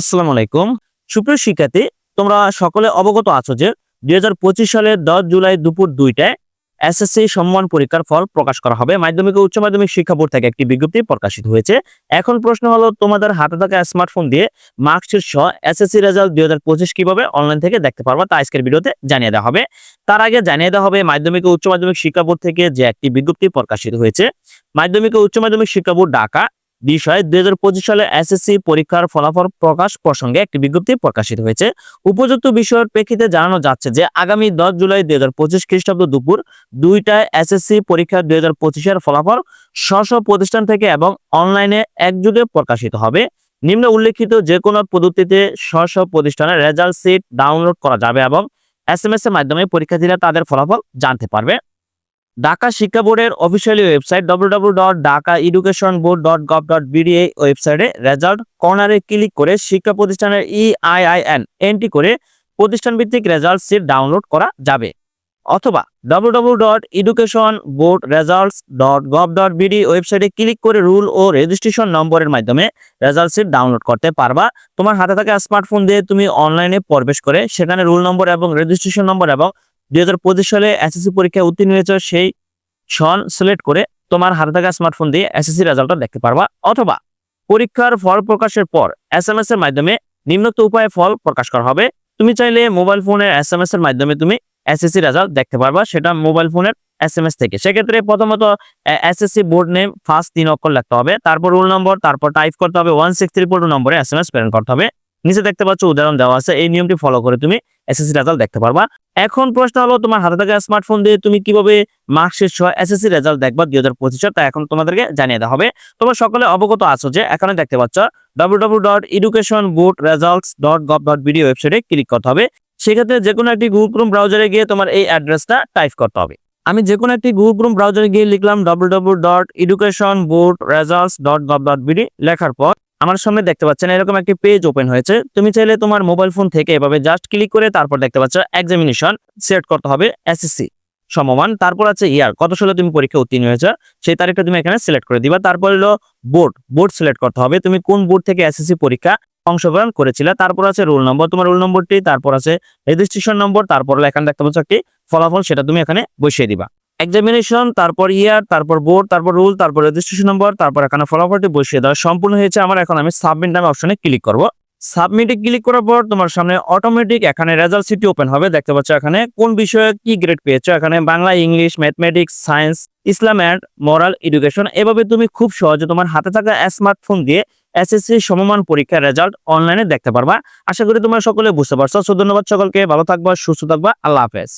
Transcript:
আসসালামু আলাইকুম। সুপ্রিয় শিক্ষার্থী, তোমরা সকলে অবগত আছো যে দুই হাজার পঁচিশ সালের দশ জুলাই দুপুর দুইটায় এসএসসি সম্মান পরীক্ষার ফল প্রকাশ করা হবে। মাধ্যমিক ও উচ্চ মাধ্যমিক শিক্ষা বোর্ড থেকে একটি বিজ্ঞপ্তি প্রকাশিত হয়েছে। এখন প্রশ্ন হলো, তোমাদের হাতে থাকা স্মার্টফোন দিয়ে মার্কশিট সহ এসএসসি রেজাল্ট দুই হাজার পঁচিশ কীভাবে অনলাইন থেকে দেখতে পারবা তা আজকের ভিডিওতে জানিয়ে দেওয়া হবে। তার আগে জানিয়ে দেওয়া হবে, মাধ্যমিক ও উচ্চ মাধ্যমিক শিক্ষা বোর্ড থেকে যে একটি বিজ্ঞপ্তি প্রকাশিত হয়েছে। মাধ্যমিক ও উচ্চ মাধ্যমিক শিক্ষা বোর্ড ঢাকা বিষয় দুই হাজার পঁচিশ সালে এসএসসি পরীক্ষার ফলাফল প্রকাশ প্রসঙ্গে একটি বিজ্ঞপ্তি প্রকাশিত হয়েছে। উপযুক্ত বিষয়ের প্রেক্ষিতে জানানো যাচ্ছে যে, আগামী দশ জুলাই দুই হাজার পঁচিশ খ্রিস্টাব্দ দুপুর দুইটায় এসএসসি পরীক্ষা দুই হাজার পঁচিশের ফলাফল স্ব প্রতিষ্ঠান থেকে এবং অনলাইনে একযোগে প্রকাশিত হবে। নিম্ন উল্লেখিত যে কোনো পদ্ধতিতে স্ব প্রতিষ্ঠানের রেজাল্ট সিট ডাউনলোড করা যাবে এবং এস এম এস এর মাধ্যমে পরীক্ষার্থীরা তাদের ফলাফল জানতে পারবে। ঢাকা শিক্ষা বোর্ডের officially website W dot Dhaka education board dot gov dot এই ওয়েবসাইটে রেজাল্ট কর্নারে ক্লিক করে শিক্ষা প্রতিষ্ঠানের E I I N entry করে প্রতিষ্ঠান ভিত্তিক রেজাল্ট সিট ডাউনলোড করা যাবে। অথবা W dot education board results dot gov dot BD ওয়েবসাইটে ক্লিক করে রুল ও রেজিস্ট্রেশন নম্বরের মাধ্যমে রেজাল্ট সিট ডাউনলোড করতে পারবা। তোমার হাতে থাকা স্মার্টফোন দিয়ে তুমি অনলাইনে প্রবেশ করে সেখানে রুল নম্বর এবং রেজিস্ট্রেশন নম্বর এবং দুই হাজার পঁচিশ সালে এসএসসি পরীক্ষায় উত্তীর্ণ হয়েছে সেই সন সিলেক্ট করে তোমার হাতে থাকা স্মার্টফোন দিয়ে এসএসসি রেজাল্টটা দেখতে পারবা। অথবা পরীক্ষার ফল প্রকাশের পর এস এম এস এর মাধ্যমে নিম্নোক্ত উপায়ে ফল প্রকাশ করা হবে। তুমি চাইলে মোবাইল ফোনের এস এম এস এর মাধ্যমে তুমি এসএসসি রেজাল্ট দেখতে পারবা, সেটা মোবাইল ফোনের এস এম এস থেকে। সেক্ষেত্রে প্রথমত এসএসসি বোর্ড নেম ফার্স্ট তিন অক্ষর লিখতে হবে, তারপর রোল নম্বর তারপর টাইপ করতে হবে ওয়ান সিক্স থ্রি ফোর নম্বরে এস এম এস প্রেরণ করতে হবে। নিচে দেখতে পাচ্ছ উদাহরণ দেওয়া আছে, এই নিয়মটি ফলো করে তুমি এসএসসি রেজাল্ট দেখতে পারবা। এখন প্রশ্ন হলো, তোমার হাতে থাকা স্মার্টফোন দিয়ে তুমি কীভাবে মার্কশিট সহ এসএসসি রেজাল্ট দেখবা দুই হাজার পঁচিশ তা এখন তোমাদেরকে জানিয়ে দেওয়া হবে। তোমরা সকলে অবগত আছো যে, এখানে দেখতে পাচ্ছ W dot education dot dot BD ওয়েবসাইটে ক্লিক করতে হবে। সেক্ষেত্রে যে কোনো একটি গুগল ক্রোম ব্রাউজারে গিয়ে তোমার এই অ্যাড্রেসটা টাইপ করতে হবে। আমি যে কোনো একটি গুগল ক্রোম ব্রাউজারে গিয়ে লিখলাম W dot education dot dot লেখার পর আমার সামনে দেখতে পাচ্ছেন এরকম একটি পেজ ওপেন হয়েছে। তুমি চাইলে তোমার মোবাইল ফোন থেকে এভাবে জাস্ট ক্লিক করে তারপর দেখতে পাচ্ছ এক্সামিনেশন সেট করতে হবে এসএসসি সমমান। তারপর আছে ইয়ার কত সালে তুমি পরীক্ষা উত্তীর্ণ হয়েছে? সেই তারিখটা তুমি এখানে সিলেক্ট করে দিবা। তারপর হলো বোর্ড বোর্ড সিলেক্ট করতে হবে। তুমি কোন বোর্ড থেকে এসএসসি পরীক্ষা অংশগ্রহণ করেছিলে? তারপর আছে রোল নম্বর তোমার রোল নম্বরটি তারপর আছে রেজিস্ট্রেশন নম্বর তারপর এখানে দেখতে পাচ্ছ একটি ফলাফল, সেটা তুমি এখানে বসিয়ে দিবা। এক্সামিনেশন তারপর ইয়ার তারপর বোর্ড তারপর রুল তারপর রেজিস্ট্রেশন নম্বর তারপর এখানে ফলাফলটি বসিয়ে দেওয়া সম্পূর্ণ হয়েছে। আমার এখন আমি সাবমিট নামে অপশনে ক্লিক করব। সাবমিটে ক্লিক করার পর তোমার সামনে অটোমেটিক এখানে রেজাল্ট সিটি ওপেন হবে। দেখতে পাচ্ছ এখানে কোন বিষয়ে কি গ্রেড পেয়েছ? এখানে Bangla, English mathematics science Islam and moral education এভাবে তুমি খুব সহজে তোমার হাতে থাকা স্মার্টফোন দিয়ে এসএসসি সমমান পরীক্ষার রেজাল্ট অনলাইনে দেখতে পারবা। আশা করি তোমরা সকলে বুঝতে পারছ। ধন্যবাদ সকলকে। ভালো থাকবা, সুস্থ থাকবা। আল্লাহ হাফেজ।